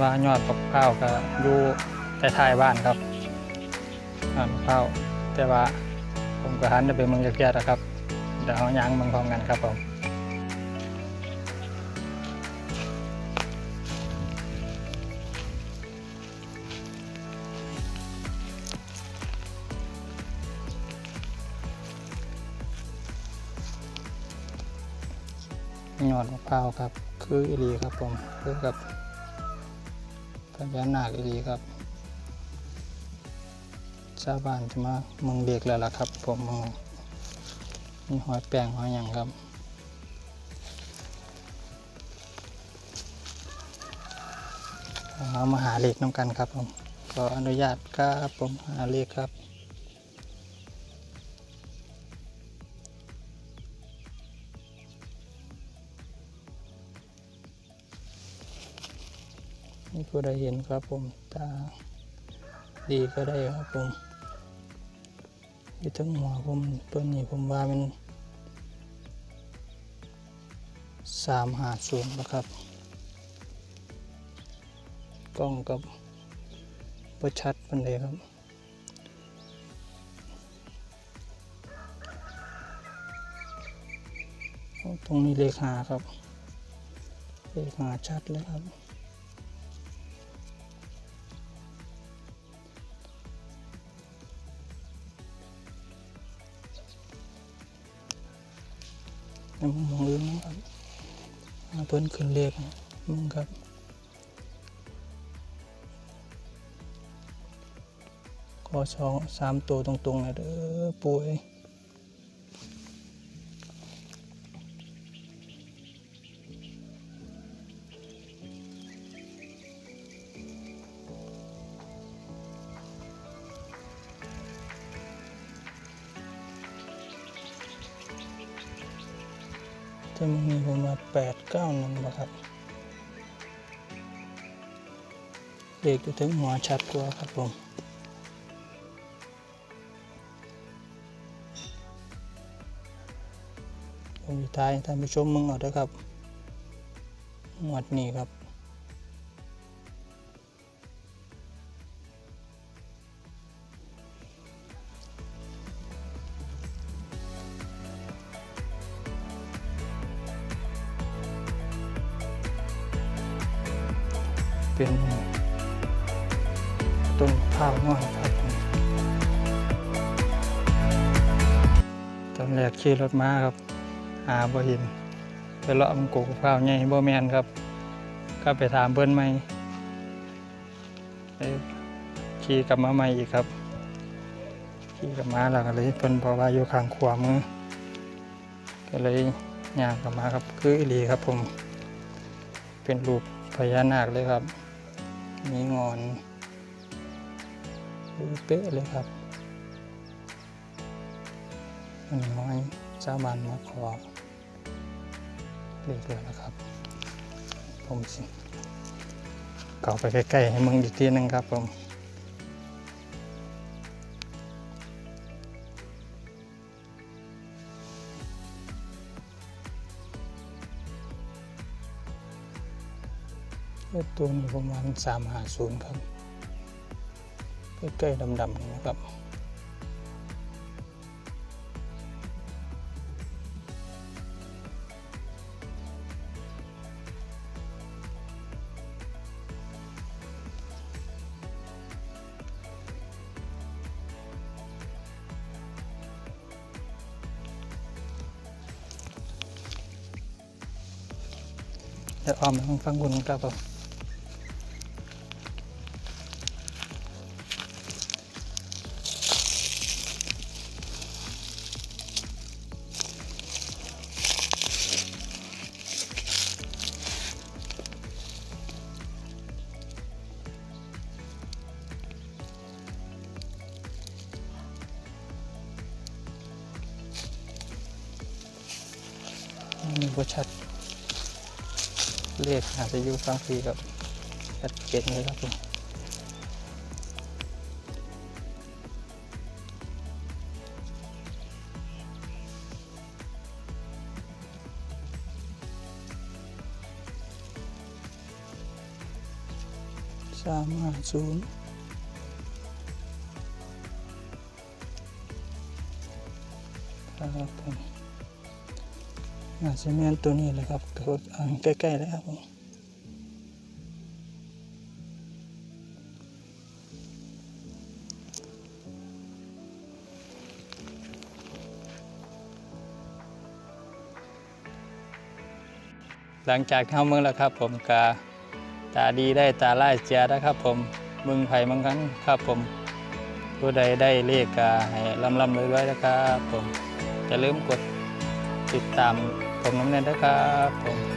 ว่ายอดมะพร้าวก็อยู่ท้ายบ้านครับยอดมะพร้าวแต่ว่าผมก็หันไปเมืองเกียรครับเดี๋ยวเอายางเมืองพร้อมกันครับผมยอดมะพร้าวครับ คืออีหลีครับผมคือกับ พญานาคอีหลีครับ ชาวบ้านจะมาเมืองเด็กแล้วล่ะครับ ผมมึงมีหอยแป้งหอยอย่างครับเอามาหาเลขน้ำกันครับผมขออนุญาตครับผมหาเลขครับ นี่ผู้ใดเห็นครับผมตาดีก็ได้ครับผมอยู่ทั้งหัวผมตัวนี้ผมว่ามันสามหาศูนย์นะครับ กล้องกับประชัดปันเลยครับตรงนี้เลขาครับ เลขาชัดเลยครับ ในมุมมองอื่นนะครับอ่าเพิ่นขึ้นเลขมึงครับขอสองสามตัวตรงๆนะเด้อป่วย จะมีผมมาแปดเก้าหนึ่งบ่ครับเด็กจะถึงหัวชัดกว่าครับผมผมสุดท้ายท่านผู้ชมมึงเอาเด้ครับงวดนี้ครับ เป็นต้นข้าวน้อยครับตอนแรกขี่รถมาครับ หาบ่เห็นไปเลาะมันกกข้าวใหญ่บ่แมนครับ ก็ไปถามเบิ้นใหม่ขี่กลับมาใหม่อีกครับขี่กลับมาแล้วก็เลยเพิ่นบอกว่าอยู่ข้างขวามือก็เลยย่างกลับมาครับ คืออีหลีครับผม เป็นรูปพญานาคเลยครับ มีงอนเป๊ะเลยครับมันน้อยสามันมาขอเรียกเลยนะครับ ผมสิเก่าไปใกล้ๆให้มึงอีกทีหนึงครับผม เลขตัวนี้ประมาณสามหาศูนย์ครับใกล้ๆดำๆนี่นะครับเดี๋ยวอ้อมไปฟังคุณครับผม บชัด เลขอาจจะอยู่ฟังฟรีกับชัดเจนเลยครับผมสามห้าศูนย์ครับผม อาจจะแม่นตัวนี้แหละครับกดอันใกล้ๆแล้วครับผมหลังจากเข้าเมืองแล้วครับ ผมกาตาดีได้ตาไล่เจียนะครับ ผมมืองไผ่มังกันครับผมผู้ใดได้เลขกาให้ลำลำเลยๆนะครับ ผมจะลืมกดติดตาม ผมน้ำเนินนะครับผม